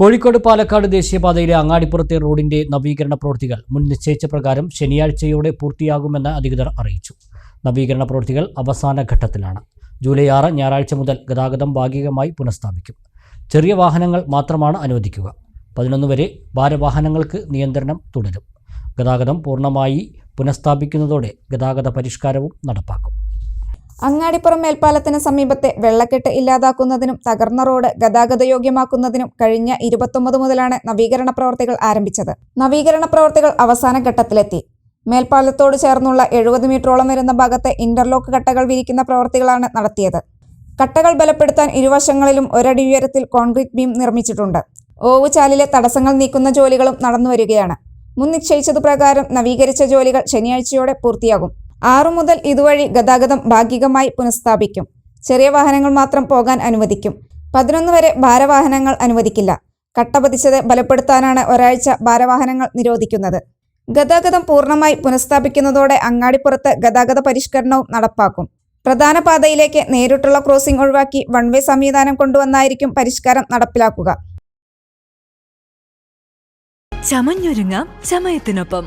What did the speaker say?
കോഴിക്കോട് പാലക്കാട് ദേശീയപാതയിലെ അങ്ങാടിപ്പുറത്തെ റോഡിന്റെ നവീകരണ പ്രവൃത്തികൾ മുൻ നിശ്ചയിച്ച പ്രകാരം ശനിയാഴ്ചയോടെ പൂർത്തിയാകുമെന്ന് അധികൃതർ അറിയിച്ചു. നവീകരണ പ്രവൃത്തികൾ അവസാന ഘട്ടത്തിലാണ്. ജൂലൈ ആറ് ഞായറാഴ്ച മുതൽ ഗതാഗതം ഭാഗികമായി പുനഃസ്ഥാപിക്കും. ചെറിയ വാഹനങ്ങൾ മാത്രമാണ് അനുവദിക്കുക. പതിനൊന്ന് വരെ ഭാരവാഹനങ്ങൾക്ക് നിയന്ത്രണം തുടരും. ഗതാഗതം പൂർണമായി പുനഃസ്ഥാപിക്കുന്നതോടെ ഗതാഗത പരിഷ്കാരവും നടപ്പാക്കും. അങ്ങാടിപ്പുറം മേൽപ്പാലത്തിന് സമീപത്തെ വെള്ളക്കെട്ട് ഇല്ലാതാക്കുന്നതിനും തകർന്ന റോഡ് ഗതാഗതയോഗ്യമാക്കുന്നതിനും കഴിഞ്ഞ ഇരുപത്തൊമ്പത് മുതലാണ് നവീകരണ പ്രവർത്തികൾ ആരംഭിച്ചത്. നവീകരണ പ്രവർത്തികൾ അവസാന ഘട്ടത്തിലെത്തി. മേൽപ്പാലത്തോട് ചേർന്നുള്ള എഴുപത് മീറ്ററോളം വരുന്ന ഭാഗത്തെ ഇന്റർലോക്ക് കട്ടകൾ വിരിക്കുന്ന പ്രവർത്തികളാണ് നടത്തിയത്. കട്ടകൾ ബലപ്പെടുത്താൻ ഇരുവശങ്ങളിലും ഒരടി ഉയരത്തിൽ കോൺക്രീറ്റ് ബീം നിർമ്മിച്ചിട്ടുണ്ട്. ഓവുചാലിലെ തടസ്സങ്ങൾ നീക്കുന്ന ജോലികളും നടന്നുവരികയാണ്. മുൻ നിശ്ചയിച്ചതു പ്രകാരം നവീകരിച്ച ജോലികൾ ശനിയാഴ്ചയോടെ പൂർത്തിയാകും. ആറു മുതൽ ഇതുവഴി ഗതാഗതം ഭാഗികമായി പുനഃസ്ഥാപിക്കും. ചെറിയ വാഹനങ്ങൾ മാത്രം പോകാൻ അനുവദിക്കും. പതിനൊന്ന് വരെ ഭാരവാഹനങ്ങൾ അനുവദിക്കില്ല. കട്ടപതിച്ചത് ബലപ്പെടുത്താനാണ് ഒരാഴ്ച ഭാരവാഹനങ്ങൾ നിരോധിക്കുന്നത്. ഗതാഗതം പൂർണമായി പുനഃസ്ഥാപിക്കുന്നതോടെ അങ്ങാടിപ്പുറത്ത് ഗതാഗത പരിഷ്കരണവും നടപ്പാക്കും. പ്രധാന പാതയിലേക്ക് നേരിട്ടുള്ള ക്രോസിംഗ് ഒഴിവാക്കി വൺ വേ സംവിധാനം കൊണ്ടുവന്നായിരിക്കും പരിഷ്കാരം നടപ്പിലാക്കുക. ചമഞ്ഞൊരുങ്ങാം ചമയത്തിനൊപ്പം.